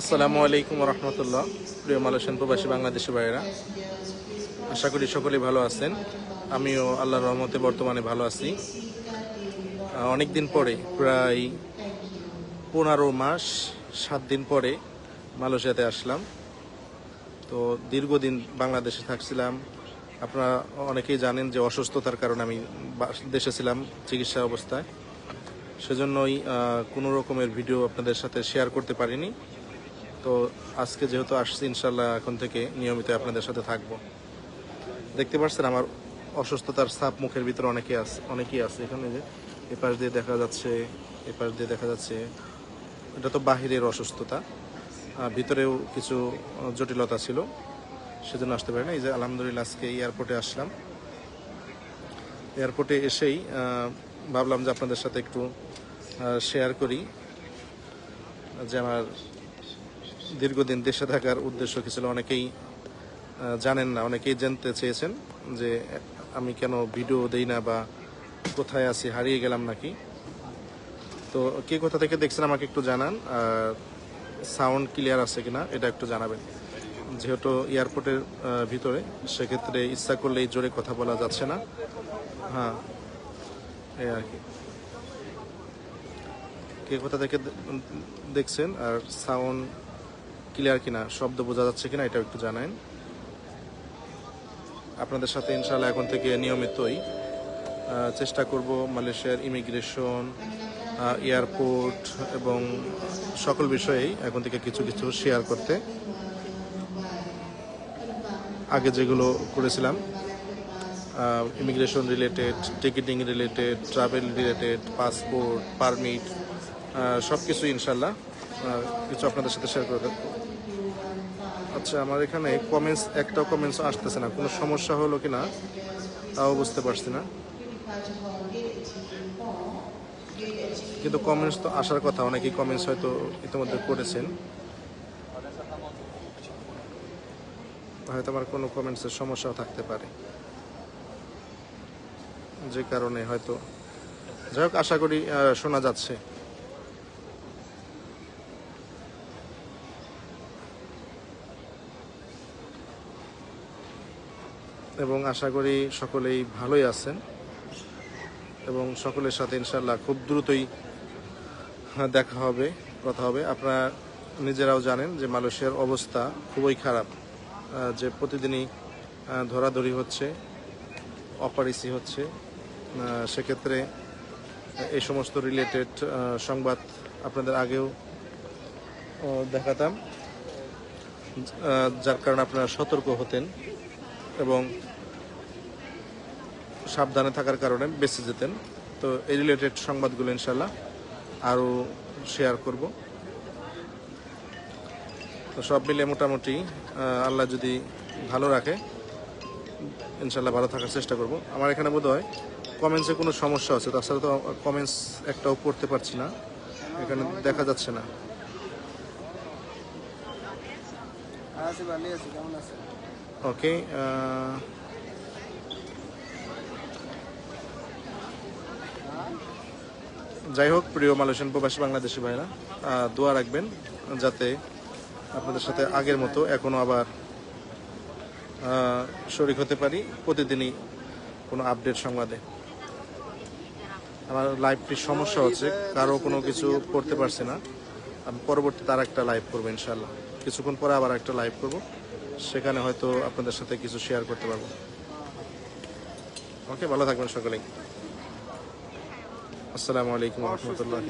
আসসালামু আলাইকুম রহমতুল্লাহ প্রিয় মালয়েশিয়ান প্রবাসী বাংলাদেশি ভাইয়েরা, আশা করি সকলেই ভালো আছেন। আমিও আল্লাহর রহমতে বর্তমানে ভালো আছি। অনেক দিন পরে, প্রায় পনেরো মাস, সাত দিন পরে মালয়েশিয়াতে আসলাম। তো দীর্ঘদিন বাংলাদেশে থাকছিলাম। আপনারা অনেকেই জানেন যে অসুস্থতার কারণে আমি দেশে ছিলাম চিকিৎসা অবস্থায়। সেজন্যই কোনো রকমের ভিডিও আপনাদের সাথে শেয়ার করতে পারিনি। তো আজকে যেহেতু আসছি ইনশাল্লাহ এখন থেকে নিয়মিত আপনাদের সাথে থাকব। দেখতে পাচ্ছেন আমার অসুস্থতার ছাপ মুখের ভিতরে অনেকে আছে অনেকেই আছে এখানে যে এপাশ দিয়ে দেখা যাচ্ছে, এপাশ দিয়ে দেখা যাচ্ছে। এটা তো বাহিরের অসুস্থতা। ভিতরেও কিছু জটিলতা ছিল। সেজন্য আসতে পারি না এই যে আলহামদুলিল্লাহ আজকে এয়ারপোর্টে আসলাম। এয়ারপোর্টে এসেই ভাবলাম যে আপনাদের সাথে একটু শেয়ার করি, যে আমার দীর্ঘদিন দেশে থাকার উদ্দেশ্য কি ছিল অনেকেই জানেন না, অনেকেই জানতে চেয়েছেন যে আমি কেন ভিডিও দেই না বা কোথায় আছি, হারিয়ে গেলাম নাকি। তো কে কোথা থেকে দেখছেন আমাকে একটু জানান, আর সাউন্ড ক্লিয়ার আছে কিনা এটা একটু জানাবেন। যেহেতু এয়ারপোর্টের ভিতরে, সেক্ষেত্রে ইচ্ছা করলেই জোরে কথা বলা যাচ্ছে না। হ্যাঁ এই আর কি। কে কোথা থেকে দেখছেন? আর সাউন্ড ক্লিয়ার কিনা? শব্দ বোঝা যাচ্ছে কিনা? এটা একটু জানান। আপনাদের সাথে ইনশাল্লাহ এখন থেকে নিয়মিতই চেষ্টা করব মালয়েশিয়ার ইমিগ্রেশন এয়ারপোর্ট এবং সকল বিষয়েই এখন থেকে কিছু কিছু শেয়ার করতে। আগে যেগুলো করেছিলাম immigration related ticketing related travel related passport permit সব কিছু ইনশাল্লাহ কিছু আপনাদের সাথে শেয়ার করে দেবো আচ্ছা আমার এখানে কমেন্টস একটাও কমেন্টস আসতেছে না। কোনো সমস্যা হলো কি না তাও বুঝতে পারছি না। কিন্তু কমেন্টস তো আসার কথা, অনেকেই কমেন্টস হয়তো ইতিমধ্যে করেছেন। হয়তো আমার কোনো কমেন্টসের সমস্যাও থাকতে পারে। যে কারণে হয়তো। যাই হোক, আশা করি শোনা যাচ্ছে। এবং আশা করি সকলেই ভালোই আছেন। এবং সকলের সাথে ইনশাল্লাহ খুব দ্রুতই দেখা হবে, কথা হবে। আপনারা নিজেরাও জানেন যে মালয়েশিয়ার অবস্থা খুবই খারাপ যে প্রতিদিনই ধরাধরি হচ্ছে। অপারিসি হচ্ছে। সেক্ষেত্রে এই সমস্ত রিলেটেড সংবাদ আপনাদের আগেও দেখাতাম। যার কারণে আপনারা সতর্ক হতেন এবং সাবধানে থাকার কারণে বেঁচে যেতেন। তো এই রিলেটেড সংবাদগুলো ইনশাল্লাহ আরও শেয়ার করব। তো সব মিলে মোটামুটি আল্লাহ যদি ভালো রাখে ইনশাল্লাহ ভালো থাকার চেষ্টা করব। আমার এখানে বোধ হয় কমেন্টসে কোনো সমস্যা আছে, তাছাড়া তো কমেন্টস একটাও পড়তে পারছি না। এখানে দেখা যাচ্ছে না। ওকে যাই হোক, প্রিয় মালয়েশিয়ান প্রবাসী বাংলাদেশি ভাইরা দোয়া রাখবেন যাতে আপনাদের সাথে আগের মতো এখনও আবার শরিক হতে পারি, প্রতিদিনই কোনো আপডেট সংবাদে। আমার লাইভটির সমস্যা হচ্ছে, কারও কোনো কিছু করতে পারছি না। আমি পরবর্তীতে আর একটা লাইভ করব ইনশাল্লাহ কিছুক্ষণ পরে আবার একটা লাইভ করব। সেখানে হয়তো আপনাদের সাথে কিছু শেয়ার করতে পারব। ওকে ভালো থাকবেন সকলেই। আসসালামু আলাইকুম রহমতুল্লাহ